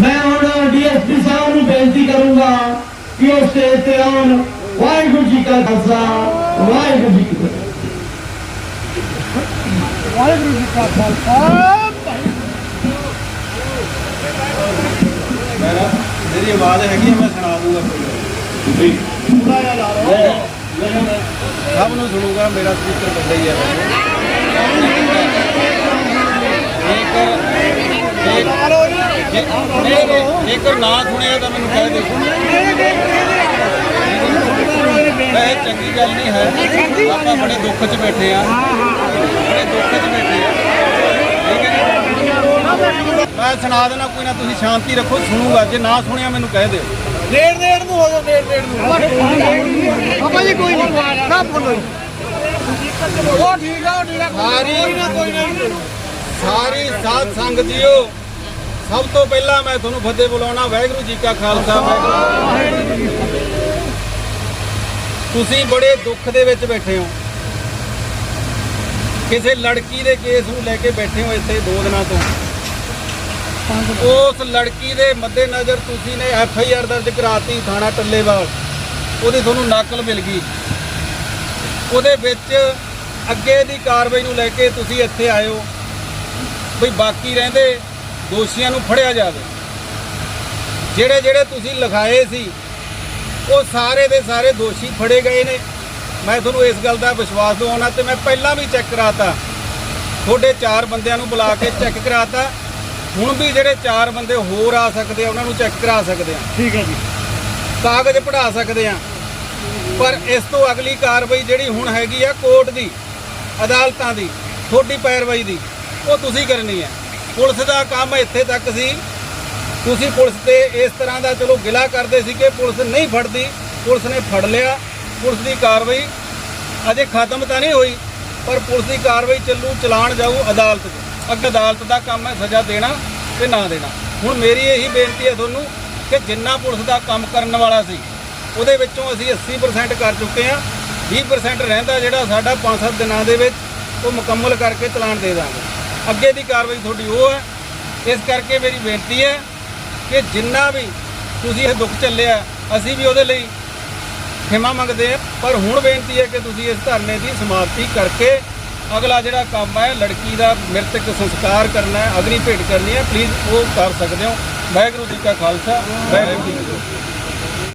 ਮੈਂ ਹੁਣ ਡੀਐਸਪੀ ਸਾਹਿਬ ਨੂੰ ਬੇਨਤੀ ਕਰੂੰਗਾ ਕਿ ਉਹ ਸਟੇਜ ਤੇ ਆਉਣ। ਵਾਹਿਗੁਰੂ ਜੀ ਕਾ ਖਾਲਸਾ ਵਾਹਿਗੁਰੂ ਜੀ ਕੀ ਫਤਿਹ। ਵਾਹਿਗੁਰੂ ਜੀ ਕਾ ਖਾਲਸਾ ਮੇਰਾ ਆਵਾਜ਼ ਹੈਗੀ ਮੈਂ ਸੁਣਾ ਦੂੰਗਾ ਕੋਈ ਥੋੜਾ ਜਿਹਾ ਲਾ ਲਓ। ਸਭ ਨੂੰ ਸੁਣੂਗਾ ਮੇਰਾ ਸਪੀਕਰ ਵੱਡਾ ਹੀ ਹੈ ਇੱਕ ਇੱਕ ਇੱਕ ਨਾ ਸੁਣਿਆ ਤਾਂ ਮੈਨੂੰ ਕਹਿ ਦਿਓ। ਇਹ ਚੰਗੀ ਗੱਲ ਨਹੀਂ ਹੈ। ਆਪਾਂ ਬੜੇ ਦੁੱਖ 'ਚ ਬੈਠੇ ਆ। ਬੜੇ ਦੁੱਖ 'ਚ ਬੈਠੇ ਆ। ਜੀ? ਮੈਂ ਸੁਣਾ ਦੇਣਾ ਕੋਈ ਨਾ ਤੁਸੀਂ ਸ਼ਾਂਤੀ ਰੱਖੋ ਸੁਣੂਗਾ। ਜੇ ਨਾ ਸੁਣਿਆ ਮੈਨੂੰ ਕਹਿ ਦਿਓ। ਨੇੜ ਨੇੜ ਨੂੰ ਹੋ ਜਾਓ ਨੇੜ ਨੇੜ ਨੂੰ। ਆਪਾਂ ਜੀ ਕੋਈ ਨਹੀਂ। ਨਾ ਬੋਲੋ ਜੀ। ਉਹ ਠੀਕ ਆ ਉਹ ਠੀਕ ਆ। ਸਾਰੀ- ਸਾਰੀ ਸਾਧ ਸੰਗਤ ਜੀਓ। ਸਭ ਤੋਂ ਪਹਿਲਾਂ ਮੈਂ ਤੁਹਾਨੂੰ ਫਤਿਹ ਬੁਲਾਉਣਾ, ਵਾਹਿਗੁਰੂ ਜੀ ਕਾ ਖਾਲਸਾ, ਵਾਹਿਗੁਰੂ ਜੀ ਤੁਸੀਂ ਬੜੇ ਦੁੱਖ ਦੇ ਵਿੱਚ ਬੈਠੇ ਹੋ। ਕਿਸੇ ਲੜਕੀ ਦੇ ਕੇਸ ਨੂੰ ਲੈ ਕੇ ਬੈਠੇ ਹੋ ਇੱਥੇ ਦੋ ਦਿਨਾਂ ਤੋਂ। ਉਸ ਲੜਕੀ ਦੇ ਮੱਦੇਨਜ਼ਰ ਤੁਸੀਂ ਨੇ ਐਫ ਆਈ ਆਰ ਦਰਜ ਕਰਾਤੀ ਥਾਣਾ ਟੱਲੇਵਾਲ। ਉਹਦੀ ਤੁਹਾਨੂੰ ਨਕਲ ਮਿਲ ਗਈ। ਉਹਦੇ ਵਿੱਚ ਅੱਗੇ ਦੀ ਕਾਰਵਾਈ ਨੂੰ ਲੈ ਕੇ ਤੁਸੀਂ ਇੱਥੇ ਆਏ ਹੋ। ਵੀ ਬਾਕੀ ਰਹਿੰਦੇ। ਦੋਸ਼ੀਆਂ ਨੂੰ ਫੜਿਆ ਜਾਵੇ। ਜਿਹੜੇ ਜਿਹੜੇ ਤੁਸੀਂ ਲਿਖਾਏ ਸੀ ਉਹ ਸਾਰੇ ਦੇ ਸਾਰੇ ਦੋਸ਼ੀ ਫੜੇ ਗਏ ਨੇ। ਮੈਂ ਤੁਹਾਨੂੰ ਇਸ ਗੱਲ ਦਾ ਵਿਸ਼ਵਾਸ ਦਿਵਾਉਣਾ ਤੇ ਮੈਂ ਪਹਿਲਾਂ ਵੀ ਚੈੱਕ ਕਰਾਤਾ। ਤੁਹਾਡੇ ਚਾਰ ਬੰਦਿਆਂ ਨੂੰ ਬੁਲਾ ਕੇ ਚੈੱਕ ਕਰਾਤਾ। ਹੁਣ ਵੀ ਜਿਹੜੇ ਚਾਰ ਬੰਦੇ ਹੋਰ ਆ ਸਕਦੇ ਆ ਉਹਨਾਂ ਨੂੰ ਚੈੱਕ ਕਰਾ ਸਕਦੇ ਆ। ਠੀਕ ਹੈ ਜੀ। ਕਾਗਜ਼ ਪੜਾ ਸਕਦੇ ਆ। ਪਰ ਇਸ ਤੋਂ ਅਗਲੀ ਕਾਰਵਾਈ ਜਿਹੜੀ ਹੁਣ ਹੈਗੀ ਆ ਕੋਰਟ ਦੀ ਅਦਾਲਤਾਂ ਦੀ ਤੁਹਾਡੀ ਪੈਰਵਾਈ ਦੀ ਉਹ ਤੁਸੀਂ ਕਰਨੀ ਹੈ। ਪੁਲਿਸ ਦਾ ਕੰਮ ਇੱਥੇ ਤੱਕ ਸੀ। ਤੁਸੀਂ ਪੁਲਿਸ ਤੇ ਇਸ ਤਰ੍ਹਾਂ ਦਾ ਚਲੋ ਗਿਲਾ ਕਰਦੇ ਸੀ ਕਿ ਪੁਲਿਸ ਨਹੀਂ ਫੜਦੀ, ਪੁਲਿਸ ਨੇ ਫੜ ਲਿਆ, ਪੁਲਿਸ ਦੀ ਕਾਰਵਾਈ ਅਜੇ ਖਤਮ ਤਾਂ ਨਹੀਂ ਹੋਈ, ਪਰ ਪੁਲਿਸ ਦੀ ਕਾਰਵਾਈ ਚੱਲੂ ਚਲਾਨ ਜਾਊ ਅਦਾਲਤ 'ਚ। ਅੱਗੇ ਅਦਾਲਤ ਦਾ ਕੰਮ ਹੈ ਸਜ਼ਾ ਦੇਣਾ ਤੇ ਨਾ ਦੇਣਾ। ਹੁਣ ਮੇਰੀ ਇਹੀ ਬੇਨਤੀ ਹੈ ਤੁਹਾਨੂੰ ਕਿ ਜਿੰਨਾ ਪੁਲਿਸ ਦਾ ਕੰਮ ਕਰਨ ਵਾਲਾ ਸੀ, ਉਹਦੇ ਵਿੱਚੋਂ ਅਸੀਂ 80% ਕਰ ਚੁੱਕੇ ਹਾਂ। 20% ਰਹਿੰਦਾ ਜਿਹੜਾ ਸਾਡਾ 5-7 ਦਿਨਾਂ ਦੇ ਵਿੱਚ ਉਹ ਮੁਕੰਮਲ ਕਰਕੇ ਚਲਾਨ ਦੇ ਦਾਂਗੇ। ਅੱਗੇ ਦੀ ਕਾਰਵਾਈ ਤੁਹਾਡੀ ਉਹ ਹੈ। ਇਸ ਕਰਕੇ ਮੇਰੀ ਬੇਨਤੀ ਹੈ ਕਿ ਜਿੰਨਾ ਵੀ ਤੁਸੀਂ ਇਹ ਦੁੱਖ ਚੱਲਿਆ ਅਸੀਂ ਵੀ ਉਹਦੇ ਲਈ ਖਿਮਾ ਮੰਗਦੇ ਹਾਂ। ਪਰ ਹੁਣ ਬੇਨਤੀ ਹੈ ਕਿ ਤੁਸੀਂ ਇਸ ਧਰਨੇ ਦੀ ਸਮਾਪਤੀ ਕਰਕੇ ਅਗਲਾ ਜਿਹੜਾ ਕੰਮ ਹੈ, ਲੜਕੀ ਦਾ ਮ੍ਰਿਤਕ ਸੰਸਕਾਰ ਕਰਨਾ ਹੈ, ਅਗਨੀ ਭੇਟ ਕਰਨੀ ਹੈ ਪਲੀਜ਼ ਉਹ ਕਰ ਸਕਦੇ ਹੋ। ਵਾਹਿਗੁਰੂ ਜੀ ਕਾ ਖਾਲਸਾ, ਵਾਹਿਗੁਰੂ ਜੀ ਕੀ ਫਤਿਹ।